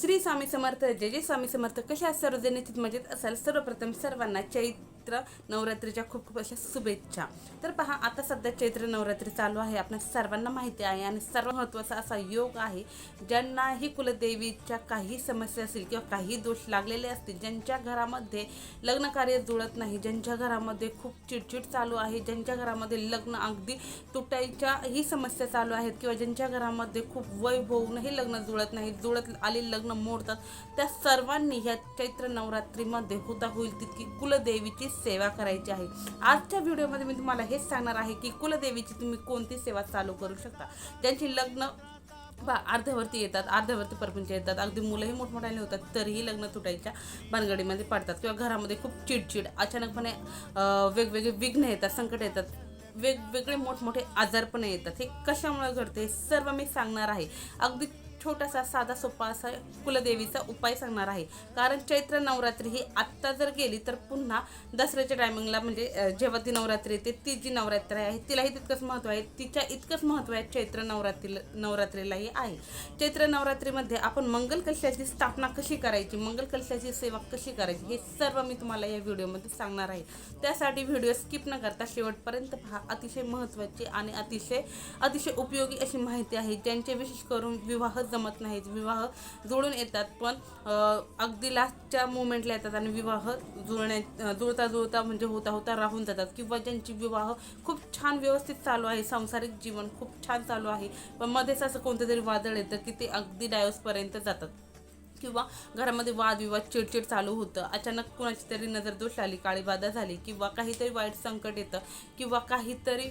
श्री स्वामी समर्थ जय जय स्वामी समर्थ. कशा आहात सर्वजण मजेत असाल. सर्वप्रथम सर्वांना चैत्र नवरात्रीच्या खूप खूप अशा शुभेच्छा. तर पहा आता सध्या चैत्र नवरात्री चालू आहे. आपल्या सर्वांना माहिती आहे आणि सर्व महत्त्वाचा असा योग आहे ज्यांनाही कुलदेवीच्या काही समस्या असतील किंवा काही दोष लागलेले असतील ज्यांच्या घरामध्ये लग्न कार्य जुळत नाही ज्यांच्या घरामध्ये खूप चिडचिड चालू आहे ज्यांच्या घरामध्ये लग्न अगदी तुटायच्या ही समस्या चालू आहेत किंवा ज्यांच्या घरामध्ये खूप वय होऊनही लग्न जुळत नाही जुळत आले लग्न मोडतात. त्या सर्वांनी ह्या चैत्र नवरात्रीमध्ये होता होईल तितकी कुलदेवीची सेवा करायची आहे. आजच्या व्हिडिओमध्ये मी तुम्हाला हेच सांगणार आहे की कुलदेवीची तुम्ही कोणती सेवा चालू करू शकता? ज्यांची लग्न बा अर्ध्यावरती येतात अर्ध्यावरती परपंच येतात अगदी मुलंही मोठमोठ्याने होतात तरीही लग्न तुटायच्या भानगडीमध्ये पडतात किंवा घरामध्ये खूप चिडचिड अचानकपणे वेगवेगळे विघ्न येतात संकट येतात वेगवेगळे मोठमोठे आजारपणे येतात. हे कशामुळे घडते हे सर्व मी सांगणार आहे. अगदी छोटासा साधा सोपा असा कुलदेवीचा उपाय सांगणार आहे. कारण चैत्र नवरात्री ही आत्ता जर गेली तर पुन्हा दसऱ्याच्या टायमिंगला म्हणजे जेव्हा ती नवरात्री येते ती जी नवरात्री आहे तिलाही तितकंच महत्त्व आहे. तिच्या इतकंच महत्त्व आहे चैत्र नवरात्री नवरात्रीलाही आहे. चैत्र नवरात्रीमध्ये आपण मंगल कलशाची स्थापना कशी करायची मंगल कलशाची सेवा कशी करायची हे सर्व मी तुम्हाला या व्हिडिओमध्ये सांगणार आहे. त्यासाठी व्हिडिओ स्किप न करता शेवटपर्यंत पहा. अतिशय महत्त्वाची आणि अतिशय अतिशय उपयोगी अशी माहिती आहे. ज्यांचे विशेष करून विवाह जमत नाहीत. विवाह जुळून येतात पण अगदी लास्टच्या मुमेंटला येतात आणि विवाह जुळण्या जुळता जुळता म्हणजे होता होता राहून जातात. किंवा ज्यांची विवाह खूप छान व्यवस्थित चालू आहे सांसारिक जीवन खूप छान चालू आहे पण मध्येच असं कोणतं तरी वादळ येतं की ते अगदी डायोसपर्यंत जातात. किंवा घरामध्ये वादविवाद चिडचिड चालू होतं. अचानक कुणाची तरी नजरदोष आली काळीबाधा झाली किंवा काहीतरी वाईट संकट येतं किंवा काहीतरी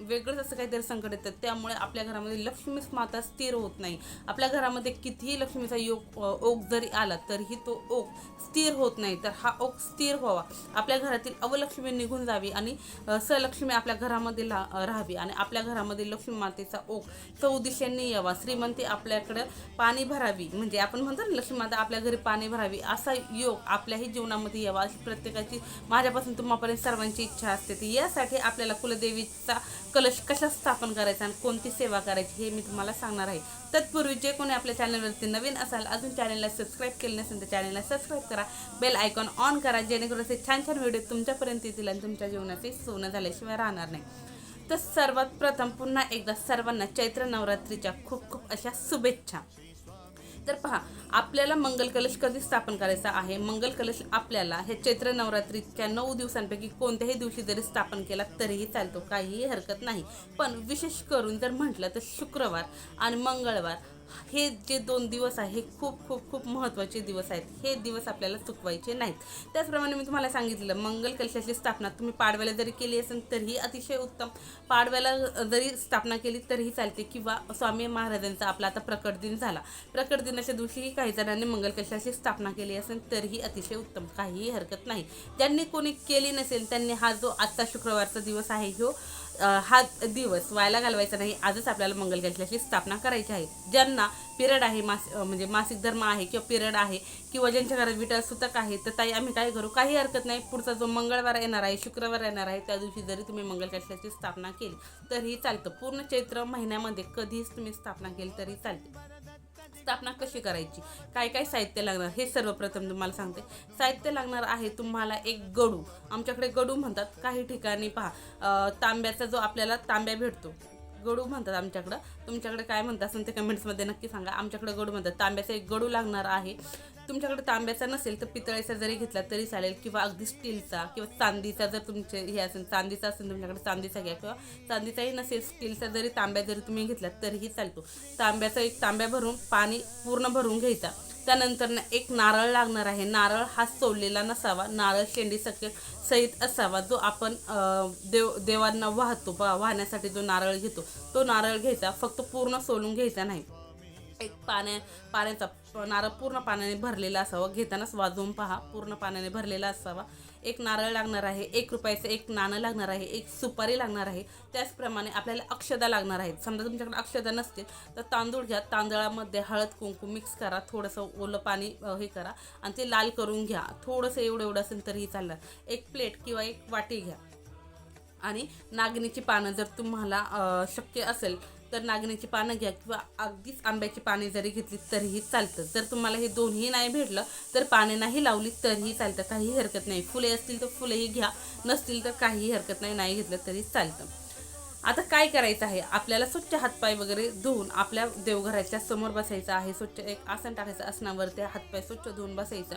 वेगळंच असं काहीतरी संकट येतं. त्यामुळे आपल्या घरामध्ये लक्ष्मीच माता स्थिर होत नाही. आपल्या घरामध्ये कितीही लक्ष्मीचा योग ओक ओघ जरी आला तरीही तो ओक स्थिर होत नाही. तर हा ओक स्थिर व्हावा. आपल्या घरातील अवलक्ष्मी निघून जावी आणि सलक्ष्मी आपल्या घरामध्ये ला राहावी आणि आपल्या घरामध्ये लक्ष्मी मातेचा ओक चौदिशांनी यावा. श्रीमंती आपल्याकडं पाणी भरावी. म्हणजे आपण म्हणतो ना लक्ष्मी माता आपल्या घरी पाणी भरावी असा योग आपल्याही जीवनामध्ये यावा अशी प्रत्येकाची माझ्यापासून तुम्हापर्यंत सर्वांची इच्छा असते. ती यासाठी आपल्याला कुलदेवीचा कलश कशा स्थापन करायचा आणि कोणती सेवा करायची हे मी तुम्हाला सांगणार आहे. तत्पूर्वी जे कोणी आपल्या चॅनलवरती नवीन असाल अजून चॅनलला सबस्क्राईब केले नसेल तर चॅनलला सबस्क्राईब करा बेल आयकॉन ऑन करा जेणेकरून असे छान छान व्हिडिओ तुमच्यापर्यंत येतील आणि तुमच्या जीवनाचे सोनं झाल्याशिवाय राहणार नाही. तर सर्वात प्रथम पुन्हा एकदा सर्वांना चैत्र नवरात्रीच्या खूप खूप अशा शुभेच्छा. तर पहा आपल्याला मंगल कलश कधी स्थापन करायचा आहे? मंगल कलश आपल्याला हे चैत्र नवरात्रीच्या नऊ दिवसांपैकी कोणत्याही दिवशी जरी स्थापन केला तरीही चालतो. काहीही हरकत नाही. पण विशेष करून जर म्हटलं तर शुक्रवार आणि मंगळवार हे जे दोन दिवस आहे हे खूप खूप खूप महत्त्वाचे दिवस आहेत. हे दिवस आपल्याला चुकवायचे नाहीत. त्याचप्रमाणे मी तुम्हाला सांगितलं मंगल कलशाची स्थापना. तुम्ही पाडव्याला जरी केली असेल तरीही अतिशय उत्तम. पाडव्याला जरी स्थापना केली तरीही चालते. किंवा स्वामी महाराजांचा आपला आता प्रकट दिन झाला. प्रकट दिनाच्या दिवशीही काही जणांनी मंगल कलशाची स्थापना केली असेल तरीही अतिशय उत्तम. काहीही हरकत नाही. ज्यांनी कोणी केली नसेल त्यांनी हा जो आजचा शुक्रवारचा दिवस आहे ह्यो हा दिवस व्हायला घालवायचा नाही. आजच आपल्याला मंगल कलशाची स्थापना करायची आहे. ज्यांना पिरियड आहे मास म्हणजे मासिक धर्म आहे किंवा पिरियड आहे किंवा ज्यांच्या घरात विटा सुतक आहे तर ताई आम्ही काय करू? काही हरकत नाही. पुढचा जो मंगळवार येणार आहे शुक्रवार येणार आहे त्या दिवशी जरी तुम्ही मंगल कलशाची स्थापना केली तरीही चालतं. पूर्ण चैत्र महिन्यामध्ये कधीच तुम्ही स्थापना केली तरी चालते. स्थापना कशी करायची? काय काय साहित्य लागणार? हे सर्वप्रथम तुम्हाला सांगते. साहित्य लागणार आहे तुम्हाला एक गडू. आमच्याकडे गडू म्हणतात. काही ठिकाणी पहा. तांब्याचा जो आपल्याला तांब्या भेटतो. गडू म्हणतात आमच्याकडं. तुमच्याकडे काय म्हणतात असेल ते कमेंट्समध्ये नक्की सांगा. आमच्याकडे गडू म्हणतात. तांब्याचा एक गडू लागणार आहे. तुमच्याकडे तांब्याचा नसेल तर पितळेचा जरी घेतला तरी चालेल किंवा अगदी स्टीलचा किंवा चांदीचा जर तुमचे हे असेल चांदीचा असेल तुमच्याकडे चांदीचा घ्या किंवा चांदीचाही नसेल स्टीलचा जरी तांब्या जरी तुम्ही घेतला तरीही चालतो. तांब्याचा एक तांब्या भरून पाणी पूर्ण भरून घ्यायचा. त्यानंतर ना एक नारळ लागणार आहे. नारळ हा सोललेला नसावा. नारळ शेंडी सके सहित असावा. जो आपण देव देवांना वाहतो बा वाहण्यासाठी जो नारळ घेतो तो नारळ घ्यायचा. फक्त पूर्ण सोलून घ्यायचा नाही. एक पाण्या पाण्याचा नारळ पूर्ण पाण्याने भरलेला असावा. घेतानाच वाजवून पहा. पूर्ण पाण्याने भरलेला असावा. एक नारळ लागणार आहे एक रुपयाचं एक नाणं लागणार आहे एक सुपारी लागणार आहे. त्याचप्रमाणे आपल्याला अक्षदा लागणार आहेत. समजा तुमच्याकडे अक्षदा नसतील तर तांदूळ घ्या. तांदळामध्ये हळद कुंकू मिक्स करा. थोडंसं ओलं पाणी हे करा. आणि ते लाल करून घ्या. थोडंसं एवढं एवढं असेल तरीही चालणार. एक प्लेट किंवा एक वाटी घ्या. आणि नागिनीची पानं जर तुम्हाला शक्य असेल तर नागणीची पानं घ्या किंवा अगदीच आंब्याची पाने जरी घेतली तरीही चालतं. जर तुम्हाला हे दोन्ही नाही भेटलं तर पाने नाही लावली तरीही चालतं. काही हरकत नाही. फुले असतील तर फुलेही घ्या. नसतील तर काहीही हरकत नाही. नाही घेतलं तरी चालतं. आता काय करायचं आहे? आपल्याला स्वच्छ हातपाय वगैरे धुवून आपल्या देवघराच्या समोर बसायचं आहे. स्वच्छ एक आसन टाकायचं आसनावरती हातपाय स्वच्छ धुवून बसायचं.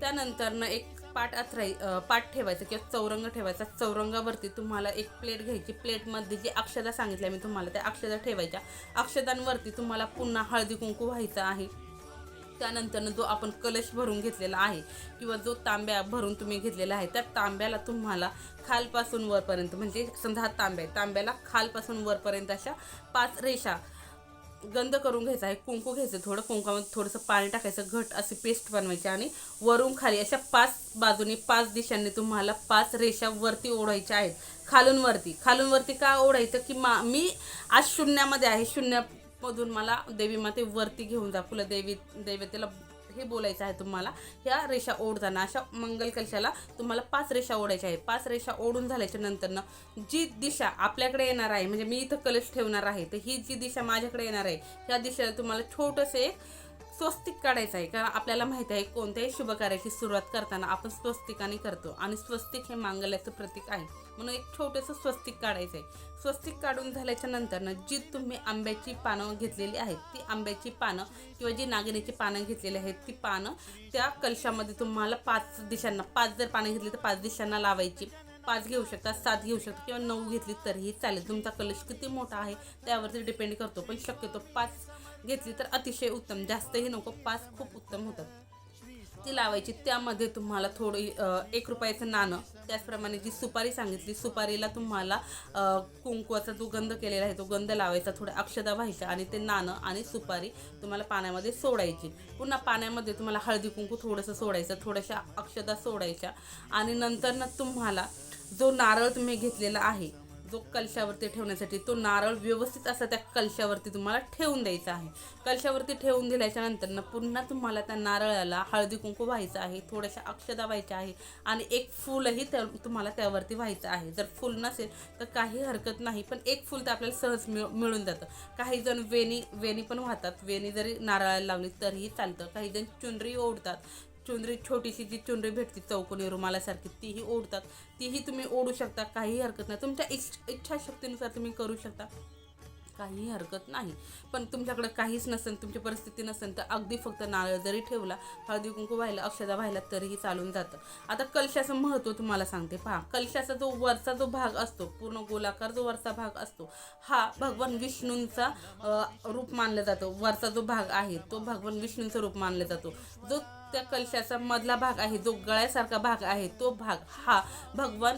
त्यानंतरनं एक पाट अथराई पाट ठेवायचं किंवा चौरंग ठेवायचा. चौरंगावरती तुम्हाला एक प्लेट घ्यायची. प्लेटमध्ये जी अक्षदा सांगितल्या मी तुम्हाला त्या अक्षदा ठेवायच्या. अक्षदांवरती तुम्हाला पुन्हा हळदी कुंकू व्हायचं आहे. त्यानंतरनं जो आपण कलश भरून घेतलेला आहे किंवा जो तांब्या भरून तुम्ही घेतलेला आहे त्या तांब्याला तुम्हाला खालपासून वरपर्यंत म्हणजे समजा हा तांब्या आहे तांब्याला खालपासून वरपर्यंत अशा पाच रेषा गंध करून घ्यायचा आहे कुंकू घ्यायचं थोडं कुंकामध्ये थोडंसं पाणी टाकायचं घट अशी पेस्ट बनवायची आणि वरून खाली अशा पाच बाजूनी पाच दिशांनी तुम्हाला पाच रेषा वरती ओढायच्या आहेत. खालून वरती. खालून वरती का ओढायचं? की मा मी आज शून्यामध्ये आहे. शून्यामधून मला देवी माते वरती घेऊन जा. फुलं देवी देवतेला हे बोलायचं आहे तुम्हाला. ह्या रेषा ओढताना अशा मंगल कलशाला तुम्हाला पाच रेषा ओढायच्या आहे पाच रेषा ओढून झाल्याच्या नंतरनं जी दिशा आपल्याकडे येणार आहे म्हणजे मी इथं कलश ठेवणार आहे तर ही जी दिशा माझ्याकडे येणार आहे ह्या दिशेला तुम्हाला छोटंसं एक स्वस्तिक काढायचं आहे. कारण आपल्याला माहिती आहे कोणत्याही शुभकार्याची सुरुवात करताना आपण स्वस्तिकाने करतो. आणि स्वस्तिक हे मांगल्याचं प्रतीक आहे. म्हणून एक छोटंसं स्वस्तिक काढायचं आहे. स्वस्तिक काढून झाल्याच्या नंतरनं जी तुम्ही आंब्याची पानं घेतलेली आहेत ती आंब्याची पानं किंवा जी नागिनीची पानं घेतलेली आहेत ती पानं त्या कलशामध्ये तुम्हाला पाच दिशांना पाच जर पानं घेतली तर पाच दिशांना लावायची. पाच घेऊ शकता सात घेऊ शकता किंवा नऊ घेतली तरीही चालेल. तुमचा कलश किती मोठा आहे त्यावरती डिपेंड करतो. पण शक्यतो पाच घेतली तर अतिशय उत्तम. जास्तही नको पाच खूप उत्तम होतात. ती लावायची. त्यामध्ये तुम्हाला थोडी एक रुपयाचं नाणं त्याचप्रमाणे जी सुपारी सांगितली सुपारीला तुम्हाला अ, कुंकवाचा जो गंध केलेला आहे तो गंध लावायचा थोड्या अक्षदा व्हायच्या आणि ते नाणं आणि सुपारी तुम्हाला पाण्यामध्ये सोडायची. पुन्हा पाण्यामध्ये तुम्हाला हळदी कुंकू थोडंसं सोडायचं थोड्याशा अक्षदा सोडायच्या आणि नंतरनं तुम्हाला जो नारळ तुम्ही घेतलेला आहे जो कलशावरती ठेवण्यासाठी तो नारळ व्यवस्थित असा त्या कलशावरती तुम्हाला ठेवून द्यायचा आहे. कलशावरती ठेवून दिल्याच्या नंतरनं पुन्हा तुम्हाला त्या नारळाला हळदी कुंकू व्हायचं आहे थोड्याशा अक्षदा व्हायच्या आहे आणि एक फुलही त्या तुम्हाला त्यावरती व्हायचं आहे. जर फुल नसेल तर काही हरकत नाही पण एक फुल तर आपल्याला सहज मिळ मिळून जातं. काही जण वेणी वेणी पण वाहतात. वेणी जरी नारळाला लावली तरीही चालतं. काही जण चुनरी ओढतात. चुनरी छोटीशी जी चुनरी भेटते चौकोनी रुमालासारखी तीही ओढतात. तीही तुम्ही ओढू शकता काही हरकत नाही. तुमच्या इच्छ इच्छाशक्तीनुसार तुम्ही करू शकता. काही हरकत नाही. पण तुमच्याकडे काहीच नसेल तुमची परिस्थिती नसेल तर अगदी फक्त नारळ जरी ठेवला हळदी कुंकू व्हायला अक्षदा व्हायला तरीही चालून जातं. आता कलशाचं महत्त्व तुम्हाला सांगते. पहा कलशाचा जो वरचा जो भाग असतो पूर्ण गोलाकार जो वरचा भाग असतो हा भगवान विष्णूंचा रूप मानला जातो. वरचा जो भाग आहे तो भगवान विष्णूंचा रूप मानला जातो. जो त्या कलशाचा मधला भाग आहे जो गळ्यासारखा भाग आहे तो भाग हा भगवान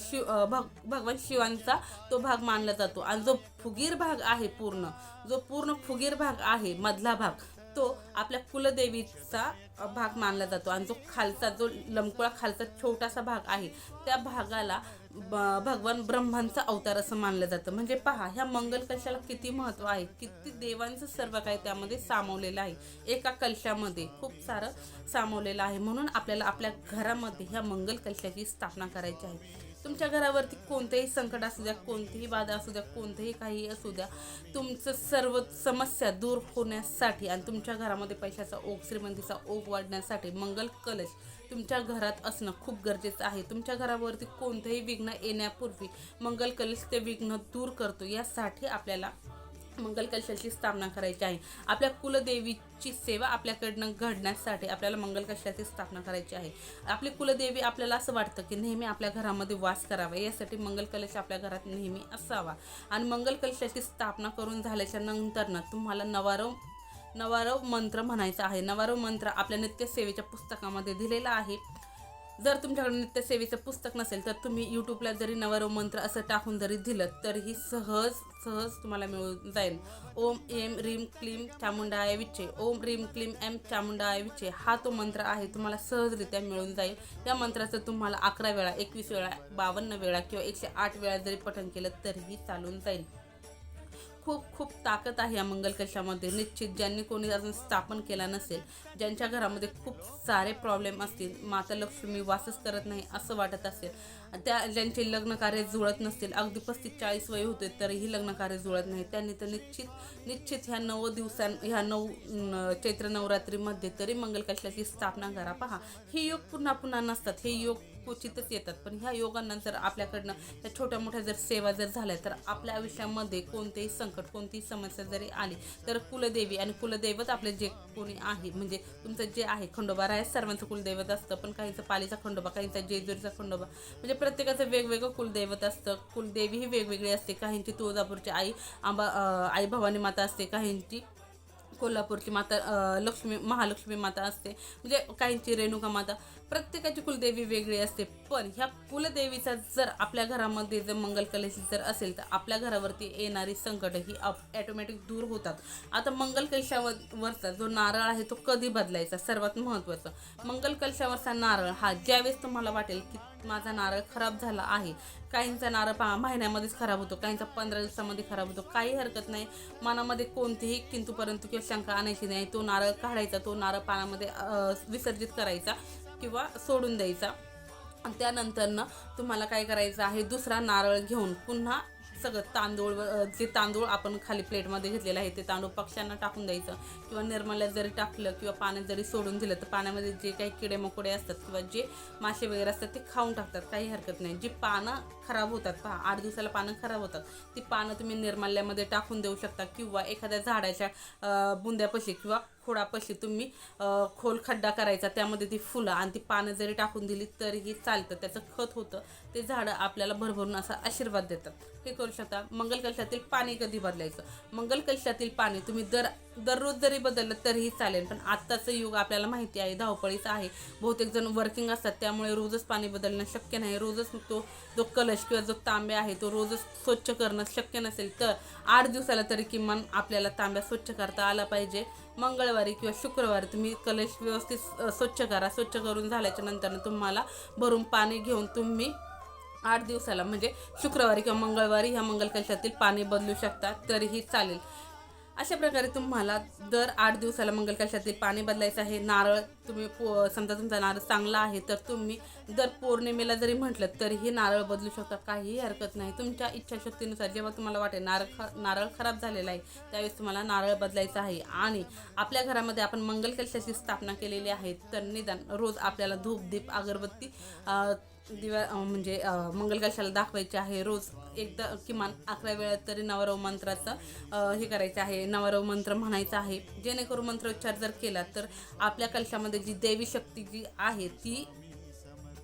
शिव भग भगवान शिवांचा तो भाग मानला जातो. आणि जो फुगीर भाग आहे पूर्ण जो पूर्ण फुगीर भाग आहे मधला भाग तो आपल्या कुलदेवीचा भाग मानला जातो. आणि जो खालचा जो लमकुळा खालचा छोटासा भाग आहे त्या भागाला भगवान ब्रह्मांचा अवतार असं मानलं जातं. म्हणजे पहा ह्या मंगल कलशाला किती महत्त्व आहे? किती देवांचं सर्व काही त्यामध्ये सामावलेलं आहे. एका कलशामध्ये खूप सारं सामावलेलं आहे. म्हणून आपल्याला आपल्या घरामध्ये ह्या मंगल कलशाची स्थापना करायची आहे. तुमच्या घरावरती कोणतेही संकट असू द्या कोणतीही बाधा असू द्या कोणतेही काही असू द्या तुमचं सर्व समस्या दूर होण्यासाठी आणि तुमच्या घरामध्ये पैशाचा ओघ श्रीमंतीचा ओघ वाढण्यासाठी मंगल कलश तुमच्या घरात असणं खूप गरजेचं आहे. तुमच्या घरावरती कोणतेही विघ्न येण्यापूर्वी मंगल कलश ते विघ्न दूर करतो. यासाठी आपल्याला मंगल कलशाची स्थापना करायची आहे. आपल्या कुलदेवीची सेवा आपल्याकडनं घडण्यासाठी आपल्याला मंगल कलशाची स्थापना करायची आहे. आपली कुलदेवी आपल्याला असं वाटतं की नेहमी आपल्या घरामध्ये वास करावा. यासाठी मंगल कलश आपल्या घरात नेहमी असावा. आणि मंगल कलशाची स्थापना करून झाल्याच्या नंतरनं तुम्हाला नवारं नवारव मंत्र म्हणायचा आहे. नवारव मंत्र आपल्या नित्यसेवेच्या पुस्तकामध्ये दिलेला आहे. जर तुमच्याकडे नित्यसेवेचं पुस्तक नसेल तर तुम्ही यूट्यूबला जरी नवरव मंत्र असं टाकून जरी दिलं तरीही सहज सहज तुम्हाला मिळून जाईल. ओम एम रीम क्लीम चामुंडाय विचे ओम रीम क्लीम एम चामुंडाय विचे हा तो मंत्र आहे तुम्हाला सहजरित्या मिळून जाईल. या मंत्राचं तुम्हाला अकरा वेळा एकवीस वेळा बावन्न वेळा किंवा एकशे आठ वेळा जरी पठण केलं तरीही चालून जाईल. खूप खूप ताकद आहे या मंगलकशामध्ये निश्चित ज्यांनी कोणी अजून स्थापन केला नसेल ज्यांच्या घरामध्ये खूप सारे प्रॉब्लेम असतील माता लक्ष्मी वासच करत नाही असं वाटत असेल त्या ज्यांचे लग्नकार्य जुळत नसतील अगदी पस्तीस चाळीस वय होते तरीही लग्नकार्य जुळत नाही. त्यांनी तर निश्चित निश्चित ह्या नऊ दिवसां ह्या नऊ चैत्र नवरात्रीमध्ये तरी मंगलकशाची स्थापना करा. पहा हे योग पुन्हा पुन्हा नसतात. हे योग क्वचितच येतात. पण ह्या योगांना जर आपल्याकडनं त्या छोट्या मोठ्या जर सेवा जर झाल्या तर आपल्या आयुष्यामध्ये कोणतेही संकट कोणतीही समस्या जरी आली तर कुलदेवी आणि कुलदैवत आपले जे कोणी आहे म्हणजे तुमचं जे आहे खंडोबा राय सर्वांचं कुलदैवत असतं पण काहींचं पालीचा खंडोबा काहींचा जेजुरीचा खंडोबा. म्हणजे प्रत्येकाचं वेगवेगळं कुलदैवत असतं. कुलदेवी ही वेगवेगळी असते. काहींची तुळजापूरची आई आंबा आई भवानी माता असते. काहींची कोल्हापूरची माता लक्ष्मी महालक्ष्मी माता असते. म्हणजे काहींची रेणुका माता. प्रत्येकाची कुलदेवी वेगळी असते. पण ह्या कुलदेवीचा जर आपल्या घरामध्ये जर मंगल कलश जर असेल तर आपल्या घरावरती येणारी संकट ही ॲटोमॅटिक दूर होतात. आता मंगल कलशावरचा वरचा जो नारळ आहे तो कधी बदलायचा? सर्वात महत्त्वाचं. मंगल कलशावरचा नारळ हा ज्यावेळेस तुम्हाला वाटेल की माझा नारळ खराब झाला आहे. काहींचा नारळ पहा महिन्यामध्येच खराब होतो काहींचा पंधरा दिवसामध्ये खराब होतो. काही हरकत नाही. मनामध्ये कोणतीही किंतू परंतु किंवा शंका आणायची नाही. तो नारळ काढायचा तो नारळ पाण्यामध्ये विसर्जित करायचा. किंवा सोडून द्यायचा. त्यानंतरनं तुम्हाला काय करायचं आहे दुसरा नारळ घेऊन पुन्हा सगळं तांदूळ जे तांदूळ आपण खाली प्लेटमध्ये घेतलेलं आहे ते तांदूळ पक्ष्यांना टाकून द्यायचं. किंवा निर्मल्यात जरी टाकलं किंवा पाण्यात जरी सोडून दिलं तर पाण्यामध्ये जे काही किडे मकोडे असतात किंवा जे मासे वगैरे असतात ते खाऊन टाकतात. काही हरकत नाही. जी पानं खराब होतात पहा आठ दिवसाला पानं खराब होतात. ती पानं तुम्ही निर्माल्यामध्ये टाकून देऊ शकता किंवा एखाद्या झाडाच्या बुंद्यापाशी किंवा खोडापाशी तुम्ही खोल खड्डा करायचा त्यामध्ये ती फुलं आणि ती पानं जरी टाकून दिली तरीही चालतं. त्याचं खत होतं ते झाडं आपल्याला भरभरून असा आशीर्वाद देतात. हे करू शकता. मंगलकलशातील पाणी कधी बदलायचं? मंगलकलशातील पाणी तुम्ही दर दररोज जरी बदललं तरीही चालेल पण आत्ताचं युग आपल्याला माहिती आहे धावपळीचं आहे. बहुतेक जण वर्किंग असतात त्यामुळे रोजच पाणी बदलणं शक्य नाही. रोजच तो जो कलश किंवा जो तांब्या आहे तो रोजच स्वच्छ करणं शक्य नसेल तर आठ दिवसाला तरी किमान आपल्याला तांब्या स्वच्छ करता आला पाहिजे. मंगळवारी किंवा शुक्रवारी तुम्ही कलश व्यवस्थित स्वच्छ करा. स्वच्छ करून झाल्याच्यानंतर तुम्हाला भरून पाणी घेऊन तुम्ही आठ दिवसाला म्हणजे शुक्रवारी किंवा मंगळवारी ह्या मंगल कलशातील पाणी बदलू शकता तरीही चालेल. अशा प्रकारे तुम्हाला दर आठ दिवसाला मंगल पाणी बदलायचं आहे नारळ तुम्ही पो समजा तुमचा नारळ चांगला आहे तर तुम्ही दर पौर्णिमेला जरी म्हटलं तरीही नारळ बदलू शकता. काहीही हरकत नाही. तुमच्या इच्छाशक्तीनुसार जेव्हा तुम्हाला वाटेल नारळ ख नारळ खराब झालेला आहे त्यावेळेस तुम्हाला नारळ बदलायचा आहे. आणि आपल्या घरामध्ये आपण मंगल कलशाची स्थापना केलेली आहे तर निदान रोज आपल्याला धूप दीप अगरबत्ती दिवा म्हणजे अं, मंगल कलशाला दाखवायचे आहे रोज एकदा किमान अकरा वेळा तरी नवरव मंत्राचं हे करायचं आहे नवरव मंत्र म्हणायचं आहे. जेणेकरून मंत्रोच्चार जर केला तर आपल्या कलशामध्ये जी देवी शक्ती जी आहे ती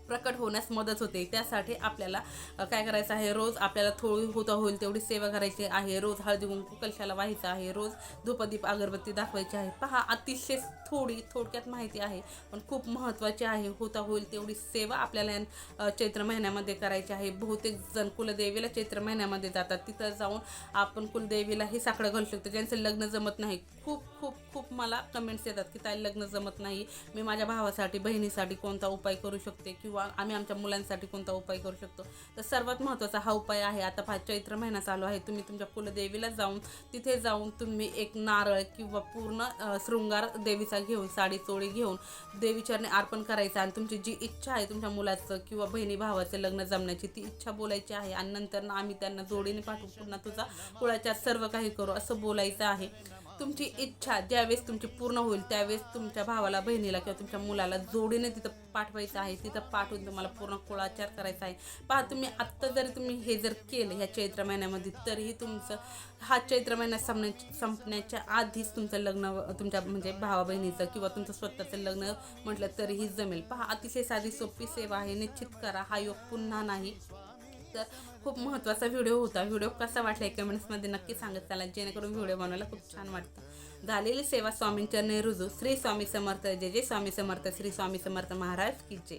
प्रकट होण्यास मदत होते. त्यासाठी आपल्याला काय करायचं आहे? रोज आपल्याला थोडी होता होईल तेवढी सेवा करायची आहे. रोज हळदी कुंकू कलशाला व्हायचं आहे. रोज धूपदीप अगरबत्ती दाखवायची आहे. पहा अतिशय थोडी थोडक्यात माहिती आहे पण खूप महत्त्वाची आहे. होता होईल तेवढी सेवा आपल्याला चैत्र महिन्यामध्ये करायची आहे. बहुतेक जण कुलदेवीला चैत्र महिन्यामध्ये जातात. तिथं जाऊन आपण कुलदेवीला हे साकडं घालू शकतो. ज्यांचं लग्न जमत नाही. खूप खूप खूप मला कमेंट्स येतात की ताई लग्न जमत नाही. मी माझ्या भावासाठी बहिणीसाठी कोणता उपाय करू शकते किंवा आम्ही आमच्या मुलांसाठी कोणता उपाय करू शकतो? तर सर्वात महत्त्वाचा हा उपाय आहे. आता पहा चैत्र महिना चालू आहे. तुम्ही तुमच्या कुलदेवीला जाऊन तिथे जाऊन तुम्ही एक नारळ किंवा पूर्ण शृंगार देवीचा घेऊन साडी चोळी घेऊन देवीचरणे अर्पण करायचं आणि तुमची जी इच्छा आहे तुमच्या मुलाचं किंवा बहिणी भावाचं लग्न जमण्याची ती इच्छा बोलायची आहे. आणि नंतर ना आम्ही त्यांना जोडीने पाठवू पुन्हा तुझा कुळाच्या सर्व काही करू असं बोलायचं आहे. तुमची इच्छा ज्यावेळेस तुमची पूर्ण होईल त्यावेळेस तुमच्या भावाला बहिणीला किंवा तुमच्या मुलाला जोडीने तिथं पाठवायचं आहे. तिथं पाठवून तुम्हाला पूर्ण कुळाचार करायचा आहे. पहा तुम्ही आत्ता जरी तुम्ही हे जर केलं ह्या चैत्र महिन्यामध्ये तरीही तुमचं हा चैत्र महिना संपण्या संपण्याच्या आधीच तुमचं लग्न तुमच्या म्हणजे भावा बहिणीचं किंवा तुमचं स्वतःचं लग्न म्हटलं तरीही जमेल. पहा अतिशय साधी सोपी सेवा आहे. निश्चित करा हा योग पुन्हा नाही. तर खूप महत्त्वाचा व्हिडिओ होता. व्हिडिओ कसा वाटला कमेंट्समध्ये नक्की सांगत चला. जेणेकरून व्हिडिओ बनवायला खूप छान वाटतं. झालेली सेवा स्वामींच्या रुजू श्री स्वामी समर्थ जय जय स्वामी समर्थ श्री स्वामी समर्थ महाराज की जय.